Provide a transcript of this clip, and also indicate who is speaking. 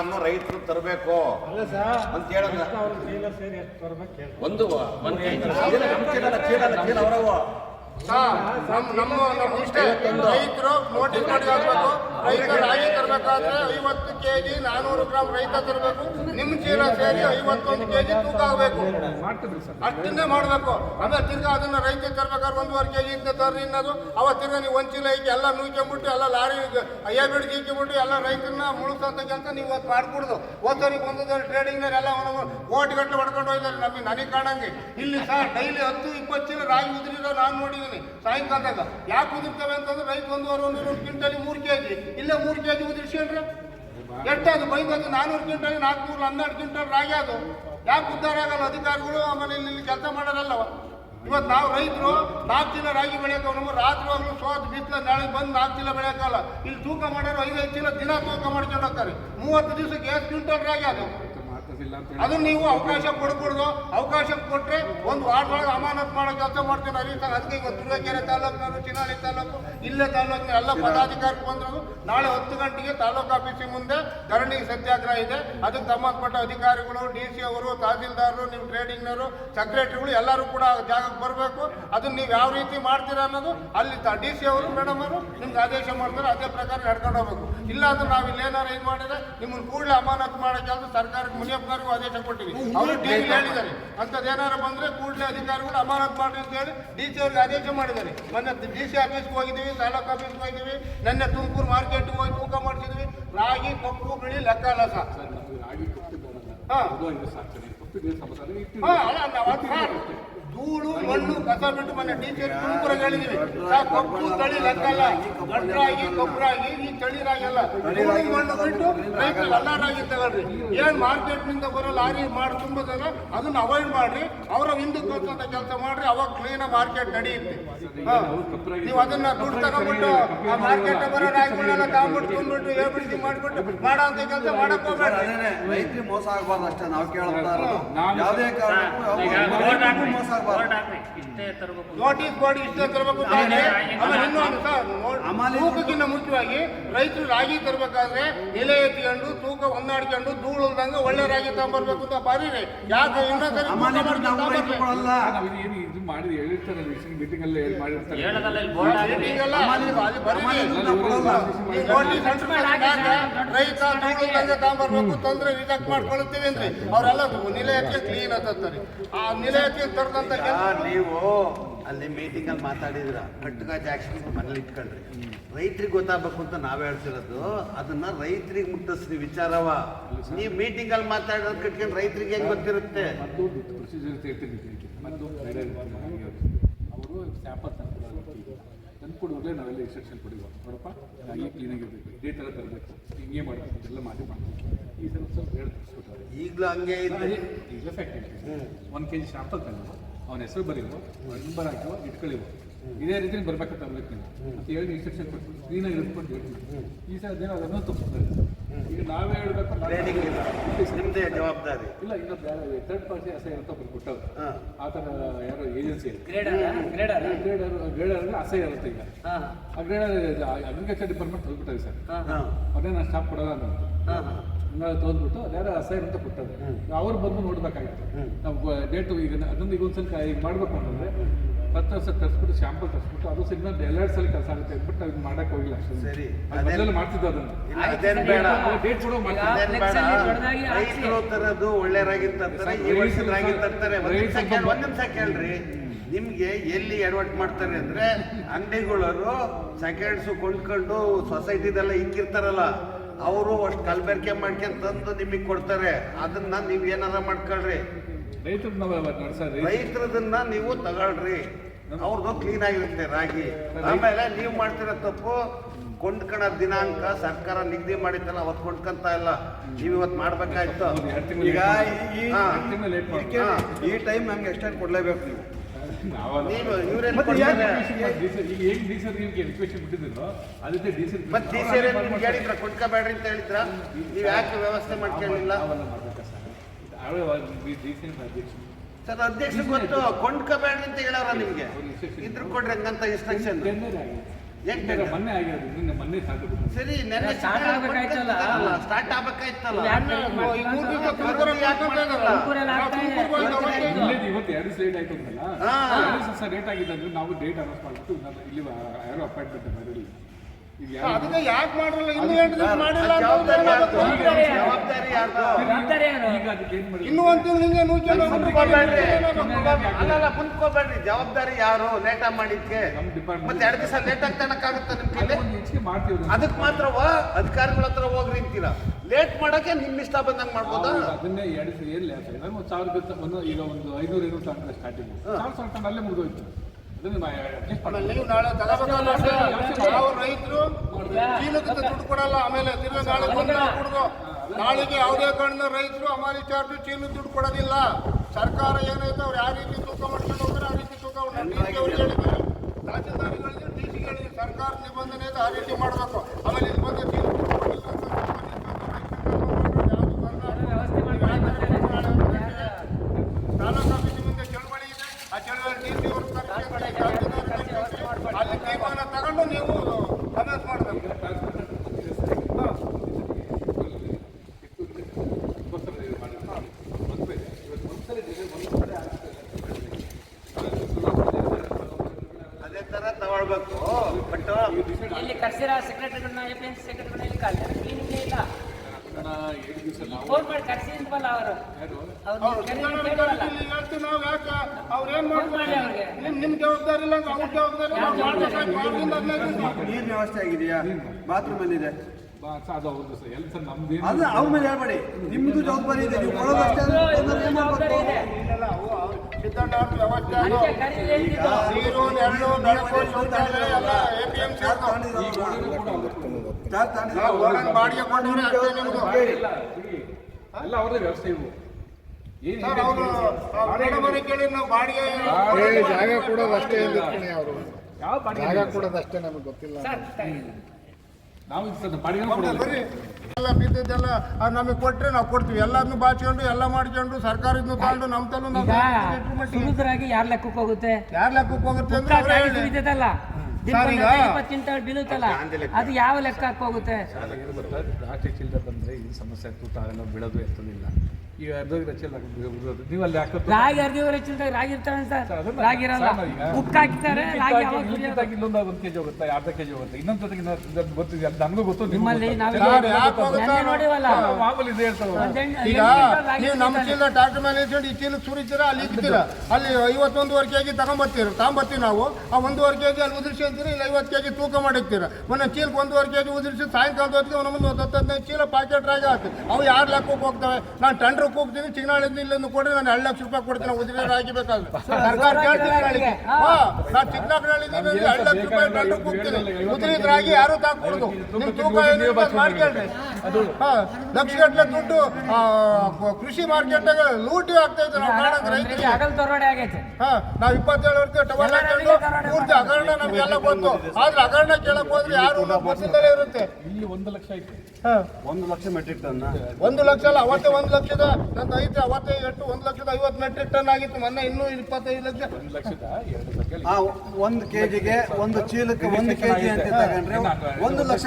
Speaker 1: ನಮ್ಮ ರೈತರು ತರಬೇಕು
Speaker 2: ಅಲ್ಲ ಸರ್
Speaker 1: ಅಂತ
Speaker 2: ಹೇಳಿದ್ರೆ
Speaker 1: ಒಂದು
Speaker 3: ರೈತರು ನೋಟಿಸ್ ಮಾಡಿ ಹಾಕ್ಬೇಕು ರೈತ ರಾಗಿ ತರಬೇಕಾದ್ರೆ ಐವತ್ತು ಕೆ ಜಿ ನಾನೂರು ಗ್ರಾಮ್ ರೈತ ತರಬೇಕು. ನಿಮ್ಮ ಚೀಲ ಸೇರಿ ಐವತ್ತೊಂದು ಕೆ ಜಿ ತೂಕ ಆಗಬೇಕು. ಅಷ್ಟನ್ನೇ ಮಾಡಬೇಕು. ಆಮೇಲೆ ತಿರ್ಗಾ ಅದನ್ನ ರೈತ ತರ್ಬೇಕಾದ್ರೆ ಒಂದೂವರೆ ಕೆ ಜಿ ಇಂದ ತರ್ರಿ ಅನ್ನೋದು. ಅವ ತಿರ್ಗಾ ನೀವು ಒಂದು ಚೀಲ ಐತಿ ಎಲ್ಲ ನುಯ್ಕೊಂಬಿಟ್ಟು ಎಲ್ಲ ಲಾರಿ ಅಯ್ಯ ಬಿಡ್ ಗೀಕ್ಕೊಂಬಿಟ್ಟು ಎಲ್ಲ ರೈತರನ್ನ ಮುಳುಗ್ಸಂತ ಕೆಲಸ ನೀವು ಇವತ್ತು ಮಾಡ್ಕೊಡ್ದು. ಓದ್ತವ್ರಿಗೆ ಬಂದದಲ್ಲಿ ಟ್ರೇಡಿಂಗ್ನಲ್ಲಿ ಎಲ್ಲ ಕೋಟಿ ಗಟ್ಟಲೆ ಹೊಡ್ಕೊಂಡು ಹೋಗಿದ್ದಾರೆ. ನಮಗೆ ನನಗೆ ಕಾಣಂಗೆ. ಇಲ್ಲಿ ಸರ್ ಡೈಲಿ ಹತ್ತು, ಇಪ್ಪತ್ತು ಚೀಲ ರಾಗಿ ಉದುರಿರೋ ನಾನು ನೋಡಿದ್ದೀನಿ ಸಾಯಂಕಾಲದಾಗ. ಯಾಕೆ ಉದುರ್ತವೆ ಅಂತಂದ್ರೆ ರೈತ ಒಂದೂವರೆ ಒಂದು ಕ್ವಿಂಟಲಿ ಮೂರು ಕೆ ಜಿ ಇಲ್ಲೇ ಮೂರು ಕೆ ಜಿ ಉದುರಿಸ್ಕೊಂಡ್ರೆ ಎಷ್ಟಾದ್ರು ಬೈಬಂದು ನಾನೂರು ಕ್ವಿಂಟಲ್, ನಾಲ್ಕುನೂರು, ಹನ್ನೆರಡು ಕ್ವಿಂಟಲ್ ರಾಗಿ ಅದು. ಯಾಕೆ ಉದ್ಧಾರ ಆಗಲ್ಲ? ಅಧಿಕಾರಿಗಳು ಆಮೇಲೆ ಇಲ್ಲಿ ಕೆಲಸ ಮಾಡೋರಲ್ಲವ ಇವತ್ತು ನಾವು ರೈತರು, ನಾಲ್ಕು ಚೀಲ ರಾಗಿ ಬೆಳೆಯೋಕೆ ನಮ್ಮ ರಾತ್ರಿ ಹೋಗ್ಲು ಸೋತ್ ಬಿತ್ತಲ ನಾಳೆ ಬಂದು ನಾಲ್ಕು ಚೀಲ ಬೆಳೆಯೋಕ್ಕಲ್ಲ ಇಲ್ಲಿ ತೂಕ ಮಾಡೋರು ಐದೈದು ಚೀಲ ದಿನ ತೂಕ ಮಾಡ್ಕೊಂಡು ಹೋಗ್ತಾರೆ. ಮೂವತ್ತು ದಿವಸಕ್ಕೆ ಎಷ್ಟು ಕ್ವಿಂಟಲ್ ರಾಗಿ ಅದು?
Speaker 2: ಮಾಡ್ತಿಲ್ಲ ಅಂತ
Speaker 3: ಅದು ನೀವು ಅವಕಾಶ ಕೊಡ್ಕೊಡ್ದು ಅವಕಾಶ ಕೊಟ್ರೆ ಒಂದು ವಾರದೊಳಗೆ ಅಮಾನತ್ ಮಾಡೋ ಕೆಲಸ ಮಾಡ್ತೀನಿ. ಅರಿತಾಗ ಅದಕ್ಕೆ ಈಗ ತುರುವೇಕೆರೆ ತಾಲೂಕಿನವರು ಚಿನಾಳಿ ತಾಲೂಕು ಇಲ್ಲೇ ತಾಲೂಕಿನ ಎಲ್ಲ ಪದಾಧಿಕಾರಿ ಬಂದ್ರು. ನಾಳೆ ಹತ್ತು ಗಂಟೆಗೆ ತಾಲೂಕು ಆಫೀಸಿನ ಮುಂದೆ ಧರಣಿ ಸತ್ಯಾಗ್ರಹ ಇದೆ. ಅದಕ್ಕೆ ಸಂಬಂಧಪಟ್ಟ ಅಧಿಕಾರಿಗಳು ಡಿ ಸಿ ಅವರು ತಹಸೀಲ್ದಾರರು ನಿಮ್ಮ ಟ್ರೇಡಿಂಗ್ನವರು ಸೆಕ್ರೆಟರಿಗಳು ಎಲ್ಲರೂ ಕೂಡ ಜಾಗಕ್ಕೆ ಬರಬೇಕು. ಅದನ್ನು ನೀವು ಯಾವ ರೀತಿ ಮಾಡ್ತೀರಾ ಅನ್ನೋದು ಅಲ್ಲಿ ಡಿ ಸಿ ಅವರು ಮೇಡಮ್ ಅವರು ನಿಮ್ಗೆ ಆದೇಶ ಮಾಡ್ತಾರೆ. ಅದೇ ಪ್ರಕಾರ ನಡ್ಕೊಂಡು ಹೋಗ್ಬೇಕು. ಇಲ್ಲ ಅಂದ್ರೆ ನಾವು ಇಲ್ಲಿ ಏನು ಇದು ಮಾಡಿದ್ರೆ ನಿಮ್ಮನ್ನು ಕೂಡಲೇ ಅಮಾನತ್ ಮಾಡೋ ಕೆಲಸ ಸರ್ಕಾರಕ್ಕೆ ಮುನಿಯಪ್ಪನವ್ರಿಗೂ ಆದೇಶ ಕೊಟ್ಟಿವಿ ಅವರು ಡಿ ಹೇಳಿದ್ದಾರೆ. ಅಂಥದ್ದು ಏನಾರು ಬಂದ್ರೆ ಕೂಡಲೇ ಅಧಿಕಾರಿಗಳು ಅಮಾನತ್ ಮಾಡಿ ಅಂತ ಹೇಳಿ ಡಿ ಸಿ ಅವ್ರಿಗೆ ಆದೇಶ ಮಾಡಿದ್ದಾರೆ. ಮೊನ್ನೆ ಡಿ ಸಿ ಆಫೀಸ್ಗೆ ಹೋಗಿದ್ದೀವಿ ತಾಲೂಕು ಆಫೀಸ್ಗೆ ಹೋಗಿದ್ದೀವಿ ನನ್ನ ತುಮಕೂರು ಮಾರ್ಕೆಟ್ಗೆ ಹೋಗಿ ತೂಕ ಮಾಡಿಸಿದ್ವಿ. ರಾಗಿ ಕಪ್ಪು ಬಿಳಿ ಲೆಕ್ಕ
Speaker 2: ಕಪ್ಪಿದ್ದಾರಲ್ಲ
Speaker 3: ಹಾ.
Speaker 2: ಅದು ಇದು ಸಾಕ್ತಾರೆ ಕಪ್ಪಿದ್ರೆ ಸಮಾಧಾನ ಇಟ್ಟು
Speaker 3: ಹಾ, ಅಲ್ಲ, ನಾವು ಅದ್ ಸರ್, ಧೂಳು ಮಣ್ಣು ಕಸ ಬಿಟ್ಟು ಮನೆ. ಟೀಚರ್ ಕುಂಕುರ ತುಮಕೂರಾಗ ಹೇಳಿದೀವಿ ಕಪ್ಪು ತಳಿ ಲೆಕ್ಕ ಅಲ್ಲ ಗಂಡ್ರಾಗಿ ಕಬ್ಬರಾಗಿ ಈ ತಳಿರಾಗಲ್ಲ. ಧೂಳು ಮಣ್ಣು ಬಿಟ್ಟು ರೈತರು ಅಲ್ಲಾಡಾಗಿ ತಗೊಳ್ರಿ. ಏನ್ ಮಾರ್ಕೆಟ್ನಿಂದ ಬರೋ ಲಾರಿ ಮಾಡಿ ತುಂಬೋದಲ್ಲ ಅದನ್ನ ಅವಾಯ್ಡ್ ಮಾಡ್ರಿ. ಅವರ ಹಿಂದಕ್ಕೆ ಹೋಗ್ತಂತ ಕೆಲಸ ಮಾಡ್ರಿ. ಅವಾಗ ಕ್ಲೀನ್ ಮಾರ್ಕೆಟ್ ನಡೆಯುತ್ತೆ. ಹಾ. ನೀವು ಅದನ್ನ ದುಡ್ಡು ತಗೊಂಡ್ಬಿಟ್ಟು ಆ ಮಾರ್ಕೆಟ್ ಬರೋ ರಾಗಿಗಳನ್ನ ತಗೊಂಡ್ಬಿಟ್ಟು ತುಂಬಿಟ್ಟು ಹೇಳ್ಬಿಟ್ಟು ಮಾಡ್ಬಿಟ್ಟು ಮಾಡೋ ಅಂತ ಕೆಲಸ ಮಾಡಕ್ ಹೋಗ್ಬೇಡ್ರಿ.
Speaker 4: ರೈತರಿಗೆ ಮೋಸ ಆಗ್ಬಾರ್ದು ಅಷ್ಟೇ. ನಾವು ಕೇಳ್ತಾ ಇರೋದು. ಯಾವುದೇ ಕಾರಣಕ್ಕೂ ಮೋಸ ಆಗಬಾರ್ದು.
Speaker 3: ನೋಟಿಸ್ ಬೋರ್ಡ್ ಇಷ್ಟ ತರಬೇಕು. ತೂಕಕ್ಕಿಂತ ಮುಖ್ಯವಾಗಿ ರೈತರು ರಾಗಿ ತರಬೇಕಾದ್ರೆ ಎಲೆ ಎತ್ಕೊಂಡು ತೂಕ ಹೊಂದಾಡ್ಕೊಂಡು ಧೂಳಲ್ದಂಗೆ ಒಳ್ಳೆ ರಾಗಿ ತಗೊಂಡ್ಬರ್ಬೇಕು ಅಂತ ಬಾರಿ ಯಾಕೆ ಇನ್ನೊಂದ್ಸರಿ ತೂಕ
Speaker 4: ಅಮಾಲಿ
Speaker 3: ಮಾಡ್ಕೊಂಡು
Speaker 4: ನಾವು ರೈತರು
Speaker 3: ತಗೊಂಬರ್ರಿ.
Speaker 4: ಕೊಡಲ್ಲ.
Speaker 2: ನಾವು ಇದು ಏನು ಇದು ಮಾಡಿ ಹೇಳಿರ್ತಾರೆ ಮೀಟಿಂಗ್ ಅಲ್ಲಿ ಮಾಡಿರ್ತಾರೆ
Speaker 3: ರೈತ ತೊಂದ್ರೆ ರಿಜೆಕ್ಟ್ ಮಾಡ್ಕೊಳ್ತೀವಿ ಅಂದ್ರೆ. ಅವರೆಲ್ಲ ನಿಲಯಕ್ಕೆ ಕ್ಲೀನ್ ಆ ನಿಲಯಕ್ಕೆ ತರದಂತ
Speaker 1: ಈಗ ನೀವು ಅಲ್ಲಿ ಮೀಟಿಂಗ್ ಅಲ್ಲಿ ಮಾತಾಡಿದ್ರ ಕಟ್ಟುಗಾಜ್ ಆಕ್ಷನ್ ಮನೇಲಿ ಇಟ್ಕೊಂಡ್ರಿ. ರೈತರಿಗೆ ಗೊತ್ತಾಗಬೇಕು ಅಂತ ನಾವ್ ಹೇಳ್ತಿರೋದು ಅದನ್ನ ರೈತರಿಗೆ ಮುಟ್ಟಿಸ್ರಿ ವಿಚಾರವ. ನೀವು ಮೀಟಿಂಗ್ ಅಲ್ಲಿ ಮಾತಾಡೋದು ಕಟ್ಕೊಂಡು ರೈತರಿಗೆ ಹೆಂಗ್ ಗೊತ್ತಿರುತ್ತೆ?
Speaker 2: ಮತ್ತು ಅವರು ಸ್ಯಾಂಪಲ್ ತಂದು ಕೊಡುವಾಗಲೇ ನಾವೆಲ್ಲ ಇನ್ಸ್ಟ್ರಕ್ಷನ್ ಕೊಡಿವ ನೋಡಪ್ಪ ಹಾಗೆ ಕ್ಲೀನಾಗಿ ಇರಬೇಕು ಇದೇ ಥರ ತರಬೇಕು. ಹಿಂಗೆ ಮಾಡಬೇಕು. ಎಲ್ಲ ಮಾಡಿ ಮಾಡಬೇಕು. ಈ ಸಲ ಸ್ವಲ್ಪ ಹೇಳ್ತಾರೆ
Speaker 1: ಈಗಲೂ ಹಂಗೆ
Speaker 2: ಈಗ ಫ್ಯಾಕ್ಟ್ರಿ ಒಂದು ಕೆ ಜಿ ಸ್ಯಾಂಪಲ್ ತಂದು ಅವನ ಹೆಸರು ಬರೀವು ನಂಬರ್ ಹಾಕಿವೋ ಇಟ್ಕೊಳ್ಳಿವು. ಇದೇ ರೀತಿ ಬರ್ಬೇಕಂತ ಬರ್ಬೇಕು ನೀವು? ಅಂತ ಹೇಳಿ ಇನ್ಸ್ಟ್ರಕ್ಷನ್ ಕೊಟ್ಟು ಕ್ಲೀನಾಗಿ ಇಟ್ಕೊಂಡು ಹೇಳ್ತೀವಿ. ಈ ಸಲ ಅದೇನೋ ಅದನ್ನು ತಪ್ಪಿಸ್ತಾರೆ. ಈಗ ನಾವೇ ಹೇಳ್ಬೇಕು ನಾವೇ-
Speaker 1: ಟ್ರೈನಿಂಗ್ ಇಲ್ಲ ನಿಮ್ದೇ ಜವಾಬ್ದಾರಿ.
Speaker 2: ಇಲ್ಲ ಇನ್ನೊಂದು ಥರ್ಡ್ ಪಾರ್ಟಿ ಅಸಹ್ಯ ಅಂತ ಒಬ್ರು ಕೊಟ್ಟವ್ರು
Speaker 1: ಹಾ.
Speaker 2: ಆ ಥರ ಯಾರೋ ಏಜೆನ್ಸಿ
Speaker 5: ಗ್ರೇಡರ್ ಗ್ರೇಡರ್
Speaker 2: ಗ್ರೇಡರ್ ಅಸಹ್ಯ ಇರುತ್ತೆ ಈಗ.
Speaker 5: ಹಾ.
Speaker 2: ಆ ಗ್ರೇಡರ್ ಅಗ್ರಿಕಲ್ಚರ್ ಡಿಪಾರ್ಟ್ಮೆಂಟ್ ತೆಗೆದ್ಬಿಟ್ಟಾರೆ ಸರ್.
Speaker 5: ಹಾ.
Speaker 1: ಹಾ.
Speaker 2: ಅದೇ ನಾನು ಸ್ಟಾಪ್ ಕೊಡಲ್ಲ ಅಂತ.
Speaker 5: ಹಾ ಹಾ.
Speaker 2: ಹಂಗಾಗಿ ತೋದ್ಬಿಟ್ಟು ಅದ್ಯಾರೋ ಅಸೈನ್ ಅಂತ ಕೊಟ್ಟರು ಅವ್ರು ಬಂದು ನೋಡ್ಬೇಕಾಗಿತ್ತು. ನಾವು ಡೇಟು ಈಗ ಅದೊಂದು ಈಗ ಒಂದ್ಸಲ ಈಗ ಮಾಡ್ಬೇಕು ಅಂತಂದ್ರೆ ಹತ್ತು ವರ್ಷ ತರಿಸ್ಬಿಟ್ಟು ಶಾಂಪಲ್ ತರಿಸ್ಬಿಟ್ಟು ಅದು ಸಿಗ್ನಲ್ ಎಲ್ಲರ್ಡ್ ಸಲ ಕೆಲಸ ಆಗುತ್ತೆ. ಅಂದ್ಬಿಟ್ಟು ಅದನ್ನ ಮಾಡಕ್ ಹೋಗಿಲ್ಲ ಅಷ್ಟೇ.
Speaker 1: ಸರಿ.
Speaker 2: ಅದೆಲ್ಲ ಮಾಡ್ತಿದ್ದು ಅದನ್ನ.
Speaker 1: ತರದ್ದು ಬೇಡ.
Speaker 2: ಡೇಟ್ ಕೊಡೋ.
Speaker 1: ರೈತರು ತರದು ಒಂದ್ ನಿಮಿಷ ಕೇಳ್ರಿ. ನಿಮ್ಗೆ ಎಲ್ಲಿ ಅಡ್ವರ್ಟ್ ಮಾಡ್ತಾರೆ ಅಂದ್ರೆ ಅಂಗಡಿಗಳವರು ಸೆಕೆಂಡ್ಸ್ ಕೊಂಡ್ಕೊಂಡು ಸೊಸೈಟಿದೆಲ್ಲ ಇಕ್ಕಿರ್ತಾರಲ್ಲ ಅವರು ಅಷ್ಟು ಕಲ್ಬೆರ್ಕೆ ಮಾಡ್ಕೊಂಡ್ ತಂದು ನಿಮಗೆ ಕೊಡ್ತಾರೆ. ಅದನ್ನ ನೀವ್ ಏನಾರ ಮಾಡ್ಕೊಳ್ರಿ. ರೈತರದನ್ನ ನೀವು ತಗೊಳ್ರಿ. ಅವ್ರದ್ದು ಕ್ಲೀನ್ ಆಗಿರುತ್ತೆ ರಾಗಿ. ಆಮೇಲೆ ನೀವು ಮಾಡ್ತಿರೋ ತಪ್ಪು ಕೊಂಡ್ಕೊಳ ದಿನಾಂಕ ಸರ್ಕಾರ ನಿಗದಿ ಮಾಡಿತ್ತಲ್ಲ ಅವತ್ತು ಕೊಂಡ್ಕೊಂತ ಇಲ್ಲ. ನೀವು ಇವತ್ತು ಮಾಡ್ಬೇಕಾಯ್ತು.
Speaker 4: ಈಗ ಈ ಟೈಮ್ ನಮ್ಗೆ ಎಷ್ಟೇ ಕೊಡ್ಲೇಬೇಕು ನೀವು.
Speaker 1: ಕೊಂಡ್ಕೋಬೇಡ್ರಿ ಅಂತ ಹೇಳಿದ್ರ? ನೀವ್ ಯಾಕೆ ವ್ಯವಸ್ಥೆ ಮಾಡ್ಕೊಳ್ಳಿಲ್ಲ
Speaker 2: ಸರ್ ಅಧ್ಯಕ್ಷ
Speaker 1: ಸರ್ ಗೊತ್ತು. ಕೊಂಡ್ಕೋಬೇಡ್ರಿ ಅಂತ ಹೇಳವ್ರ ನಿಮ್ಗೆ? ಇದ್ರ ಕೊಡ್ರಿ ಹಂಗಂತ ಇನ್ಸ್ಟ್ರಕ್ಷನ್
Speaker 2: ಮೊನ್ನೆ ಆಗಿರೋದು ನಿನ್ನೆ? ಮೊನ್ನೆ
Speaker 1: ಸರಿ ನೆನ್ನೆ
Speaker 5: ಸ್ಟಾರ್ಟ್ ಆಗ್ಬೇಕಾಯ್ತಲ್ಲ.
Speaker 1: ಸ್ಟಾರ್ಟ್ ಆಗ್ಬೇಕಾಯ್ತಲ್ಲ.
Speaker 2: ಇವತ್ತು ಎರಡು ಸ್ಲೇಟ್ ಲೇಟ್ ಆಯ್ತು ಅಂತಲ್ಲ ಆಗಿದೆ ಅಂದ್ರೆ ನಾವು ಡೇಟ್ ಅನೌನ್ಸ್ ಮಾಡ್ಬಿಟ್ಟು ಇಲ್ಲಿ ಯಾರೋ ಅಪಾಯಿಂಟ್ಮೆಂಟ್ ಮಾಡಿರಲಿಲ್ಲ
Speaker 3: ಅದಕ್ಕೆ ಯಾಕೆ ಮಾಡಿರಲ್ಲ? ಇನ್ನೂ ಎಂಟು ದಿವಸ ಮಾಡಿಲ್ಲ ಅಂತ
Speaker 1: ಜವಾಬ್ದಾರಿ
Speaker 5: ಜವಾಬ್ದಾರಿ ಯಾರ್ದು?
Speaker 1: ಜವಾಬ್ದಾರಿ ಯಾರ್ದು
Speaker 2: ಈಗ ಅದಕ್ಕೆ ಏನು ಮಾಡಿ
Speaker 3: ಇನ್ನೂ ಒಂದು ತಿಂಗಳು ಹಿಂಗೆ
Speaker 1: ಮುಂದ್ಕೋಬೇಡ್ರಿ. ಅಲ್ಲಲ್ಲ ಮುಂದ್ಕೋಬೇಡ್ರಿ ಜವಾಬ್ದಾರಿ ಯಾರು? ಲೇಟ್ ಮಾಡಿದ್ಕೆ.
Speaker 2: ನಮ್ಮ ಡಿಪಾರ್ಟ್ಮೆಂಟ್
Speaker 1: ಮತ್ತೆ ಎರಡು ದಿವಸ ಲೇಟ್ ಆಗುತ್ತೆ ನಿಮ್ ಕೈಲಿ
Speaker 2: ಮಾತ್ರ ಅದನ್ನ.
Speaker 1: ಅದಕ್ಕೆ ಮಾತ್ರವ ಅಧಿಕಾರಿಗಳ ಹತ್ರ ಹೋಗ್ರಿ ಅಂತೀರ. ಲೇಟ್ ಮಾಡಕ್ಕೆ ನಿಮ್ ಇಷ್ಟ ಬಂದಂಗ್ ಮಾಡ್ಬೋದಾ?
Speaker 2: ಅದನ್ನೇ ಎರಡು ಏನು ಲೇಟ್ ಆಗಿದೆ? ಒಂದು ಸಾವಿರ ಒಂದು ಈಗ ಒಂದು ಐನೂರು ಐನೂರು ತಗೊಂಡ್ರೆ ಸ್ಟಾರ್ಟಿಂಗ್ ಸಾವಿರ ಸಾವಿರ ಅಲ್ಲೇ ಮುಗಿದೋಯ್ತು.
Speaker 3: ನಾಳೆ ನಾವು ರೈತರು ಚೀಲಕ್ಕೆ ದುಡ್ಡು ಕೊಡಲ್ಲ, ಆಮೇಲೆ ತಿರ್ಗಾ ನಾಳೆ ಕುಡ್ದು, ನಾಳೆಗೆ ಯಾವುದೇ ಕಾರಣದ ರೈತರು ಅಮಾರಿ ಚಾರ್ಜು ಚೀಲ ದುಡ್ಡು ಕೊಡೋದಿಲ್ಲ. ಸರ್ಕಾರ ಏನೈತೆ ಅವ್ರು ಯಾವ ರೀತಿ ತೂಕ ಮಾಡ್ಕೊಂಡು ಹೋಗ್ತಾರೆ, ಆ ರೀತಿ ತೂಕ ತಹಸೀಲ್ದಾರ್ಗಳಿಗೆ ಡಿ ಸಿ ಹೇಳಿದ್ರು ಸರ್ಕಾರ ನಿಬಂಧನೆ ಇದೆ ಆ ರೀತಿ ಮಾಡಬೇಕು. ಆಮೇಲೆ ಇದು ಬಂದು ಚೀಲ ದುಡ್ಡು ಕೊಡಲಿಲ್ಲ ಅಂತ ಯಾವ್ದು ಬರಲ್ಲ.
Speaker 5: ವ್ಯವಸ್ಥೆ ಮಾಡಿ
Speaker 3: ತಾಲೂಕು ಆಫೀಸಿನ ಮುಂದೆ ಚಳವಳಿ ಇದೆ ಆ ಚಳವಳಿ ಡಿ ಸಿ ಅವ್ರ ಅಲ್ಲಿ ತೀರ್ಮಾನ ತಗೊಂಡು ನೀವು ಕಮೆಂಟ್ ಮಾಡಬೇಕು
Speaker 1: ಅದೇ ತರ ತಗೊಳ್ಬೇಕು ಬಟ್
Speaker 5: ಇಲ್ಲಿ ಕರ್ಸಿರ ಸೆಕ್ರೆಟರಿಗಳನ್ನ ಎ ಪಿ ಎಂ ಸಿ ಸೆಕ್ರೆಟರಿಗಳನ್ನ ಇಲ್ಲಿ ಕಾಲ್. ಕ್ಲೀನಿಂಗ್ ಇಲ್ಲ.
Speaker 2: ಎರಡು ದಿವಸ ನಾವು
Speaker 5: ಫೋನ್ ಮಾಡಿ ಕರ್ಸಿ ಅಂತವಲ್ಲ ಅವರು ಕೇಳಲ್ಲ.
Speaker 4: ನೀರಿನ ವ್ಯವಸ್ಥೆ ಆಗಿದೆಯಾ? ಬಾತ್ರೂಮ್ ಅಲ್ಲಿ ಇದೆ.
Speaker 2: ಅದು
Speaker 4: ಅವ್ರ ಮೇಲೆ ಹೇಳ್ಬೇಡಿ. ನಿಮ್ದು ಜವಾಬ್ದಾರಿ ಇದೆ ನೀವು ಕೊಡೋದಷ್ಟೇ ಅಂದ್ರೆ ತೊಂದ್ರೆ ಏನ್ ಮಾಡ್ಬೇಕು?
Speaker 3: ವ್ಯವಸ್ಥೆ. ನೀರು ನೆರಳು ಬೆಳಕು ಶೌಚಾಲಯ ಎಲ್ಲ A P M C
Speaker 4: charge ತಗೊಂಡಿದ್ದೀರಾ?
Speaker 3: ಬಾಡಿಗೆ ಕೊಟ್ಟವ್ರೆ ಅಷ್ಟೇ ನಿಮ್ದು.
Speaker 2: ಎಲ್ಲ ವ್ಯವಸ್ಥೆ ಇವು.
Speaker 3: ಅವರು ಕೇಳಿ ನಾವು ಬಾಡಿಗೆ
Speaker 6: ಜಾಗ ಕೊಡೋದು ಅಷ್ಟೇ
Speaker 2: ಯಾವ ಬಾಡಿಗೆ
Speaker 6: ಜಾಗ ಕೊಡೋದು ಅಷ್ಟೇ? ನಮಗೆ ಗೊತ್ತಿಲ್ಲ.
Speaker 5: ಸರ್.
Speaker 2: ನಾವು
Speaker 3: ಎಲ್ಲ ಬಿದ್ದದ್ದೆಲ್ಲ ನಮಗೆ ಕೊಟ್ರೆ ನಾವು ಕೊಡ್ತೀವಿ. ಎಲ್ಲದನ್ನು ಬಾಚ್ಕೊಂಡು ಎಲ್ಲ ಮಾಡ್ಕೊಂಡು ಸರ್ಕಾರದಿಂದ ತಗೊಂಡು ನಮ್ಮ ತಲು ನಾವು
Speaker 5: ಈಗ ಯಾರ್ ಲೆಕ್ಕಕ್ಕೆ ಹೋಗುತ್ತೆ?
Speaker 3: ಯಾರ್ ಲೆಕ್ಕಕ್ಕೆ ಹೋಗುತ್ತೆ ಅಂದ್ರೆ ಅವ್ರೇ ಹೇಳಿ.
Speaker 5: ಸುರಿತದಲ್ಲ
Speaker 3: ಸರ್, ಈಗ-
Speaker 5: ಇಪ್ಪತ್ತು ಕ್ವಿಂಟಲ್ ಬೀಳುತ್ತಲ್ಲ ಅದು ಯಾವ ಲೆಕ್ಕಕ್ಕೆ ಹೋಗುತ್ತೆ?
Speaker 2: ರಾಷ್ಟ್ರೀಯ ಚಿಲ್ಲರೆ ಬಂದರೆ ಈ ಸಮಸ್ಯೆ ತೂತಾಗಲ್ಲ ಬೀಳೋದು ಎತ್ತೋದಿಲ್ಲ ಈಗ ಅರ್ಧ ಚಿಲ್ಲ ನೀವು ಅಲ್ಲಿ ಹಾಕೋದು
Speaker 5: ರಾಗಿ ಅರ್ಧಿವರೆ ಚಿಲ್ದಾಗ ರಾಗಿ ಇರ್ತಾವೆ ಸರ್
Speaker 2: ಅದನ್ನ-
Speaker 5: ರಾಗಿ ಇರಲ್ಲ.
Speaker 2: ಸರ್, ಈಗ.
Speaker 5: ರಾಗಿ ಯಾವಾಗ ಸುರಿಯೋದು?
Speaker 2: ಇಲ್ಲೊಂದು ಒಂದು ಕೆಜಿ ಹೋಗುತ್ತೆ? ಅರ್ಧ ಕೆಜಿ ಹೋಗುತ್ತೆ? ಇನ್ನೊಂದು ಜೊತೆಗೆ ಇನ್ನೊಂದು ಗೊತ್ತಿದೆ ಅದು ನನಗೂ ಗೊತ್ತು
Speaker 5: ನಿಮ್ಮಲ್ಲಿ ನಾವು
Speaker 3: ಸರ್, ಯಾಕೆ ಹೋಗುತ್ತೆ?
Speaker 5: ನೆನ್ನೆ ನೋಡಿವಲ್ಲ.
Speaker 2: ಮಾಮೂಲಿ ಇದೆ ಹೇಳ್ತಾವೆ
Speaker 3: ಈಗ
Speaker 5: ಎಂಟು ಕ್ವಿಂಟಲ್ ರಾಗಿ
Speaker 3: ನೀವು ನಮ್ಮ
Speaker 5: ಸುರಿತಾರೆ.
Speaker 3: ಚೀಲ ಟ್ರಾಕ್ಟರ್ ಮೇಲೆ ಇಟ್ಕೊಂಡು ಈ ಚೀಲಕ್ಕೆ ಸುರಿತೀರ ಅಲ್ಲಿ ಇಕ್ತೀರಾ ಅಲ್ಲಿ ಐವತ್ತೊಂದುವರೆ ಆಗಿ ತಗೊಂಬರ್ತೀರ? ತಗೊಂಬರ್ತೀವಿ ನಾವು. ಆ ಒಂದೂವರೆ ವರ್ಗ ಜಿ ಅಲ್ಲಿ ಉದುರಿಸಿ ಅಂತೀರಿ? ಇಲ್ಲಿ ಐವತ್ತು ಕೆ ಜಿ ತೂಕ ಮಾಡಿರ್ತೀರ? ಮೊನ್ನೆ ಚೀಲಕ್ಕೆ ಒಂದು ಕೆ ಜಿ ಉದುರಿಸಿ ಸಾಯಂಕಾಲದ ಹೊತ್ತಿಗೆ ಒಂದು ಹತ್ತು ಹದಿನೈದು ಚೀಲ ಪ್ಯಾಕೆಟ್ ರಾಗಿ ಹಾಕಿ ಅವು ಯಾರು ಲೆಕ್ಕಕ್ಕೆ ಹೋಗ್ತವೆ? ನಾನು ಟಂಡ್ರಿಗೆ ಹೋಗ್ತೀನಿ ಇಲ್ಲಿಂದ ಕೊಡಿ ನಾನು ಎರಡು ಲಕ್ಷ ರೂಪಾಯಿ ಕೊಡ್ತೀನಿ ಉದುರಿ ರಾಗಿ ಬೇಕಾದ್ರೆ. ಸರ್ಕಾರ ಕೇಳ್ತೀನಿ ನಾಳೆಗೆ. ಹಾ ನಾನು ಚಿಕ್ಕನಾಗ್ನಳ್ಳಿದ್ದೀನಿ ಎರಡು ಲಕ್ಷ ರೂಪಾಯಿ ಟಂಡ್ರಿಗೆ ಹೋಗ್ತೀನಿ. ಉದುರಿದ ರಾಗಿ ಯಾರು ತಾಕೊಡ್ದು ನಿಮ್ಮ ತೂಕ ಏನು ಮಾಡ್ಕೊಳ್ರಿ. ಹಾ ಲಕ್ಷಗಟ್ಟಲೆ ದುಡ್ಡು ಆ, ಕೃಷಿ ಮಾರ್ಕೆಟ್ನಾಗ ಲೂಟಿ ಆಗ್ತಾ ಇದೆ ನಾವು ರೈತರಿಗೆ. ಹಾ ನಾವ್ ಇಪ್ಪತ್ತೇಳು ವರ್ಷ ಟವಲ್ ಹಾಕೊಂಡು ಪೂರ್ತಿ ಹಗರಣ ನಮ್ಗೆಲ್ಲ ಬಂತು ಆದ್ರೆ ಹಗರಣ ಕೇಳಕ್ ಹೋದ್ರೆ ಯಾರು ಪಕ್ಷದಲ್ಲೇ ಇರುತ್ತೆ.
Speaker 2: ಇಲ್ಲಿ ಒಂದು ಲಕ್ಷ ಐತೆ.
Speaker 3: ಹಾ.
Speaker 4: ಒಂದು ಲಕ್ಷ ಮೆಟ್ರಿಕ್ ಟನ್
Speaker 3: ಒಂದು ಲಕ್ಷ ಅಲ್ಲ ಅವತ್ತೇ ಒಂದು ಲಕ್ಷದ ನಂದು ಐತೆ ಅವತ್ತೇ ಎಷ್ಟು ಒಂದು ಲಕ್ಷದ ಐವತ್ತು ಮೆಟ್ರಿಕ್ ಟನ್ ಆಗಿತ್ತು. ಮೊನ್ನೆ ಇನ್ನೂ ಇಪ್ಪತ್ತೈದು ಲಕ್ಷ.
Speaker 2: ಒಂದು ಲಕ್ಷದ ಎರಡು ಲಕ್ಷ.
Speaker 4: ಒಂದು ಕೆಜಿಗೆ ಒಂದು ಚೀಲಕ್ಕೆ ಒಂದು ಕೆಜಿ ಅಂತ ತಗೊಂಡ್ರೆ ಒಂದು ಲಕ್ಷ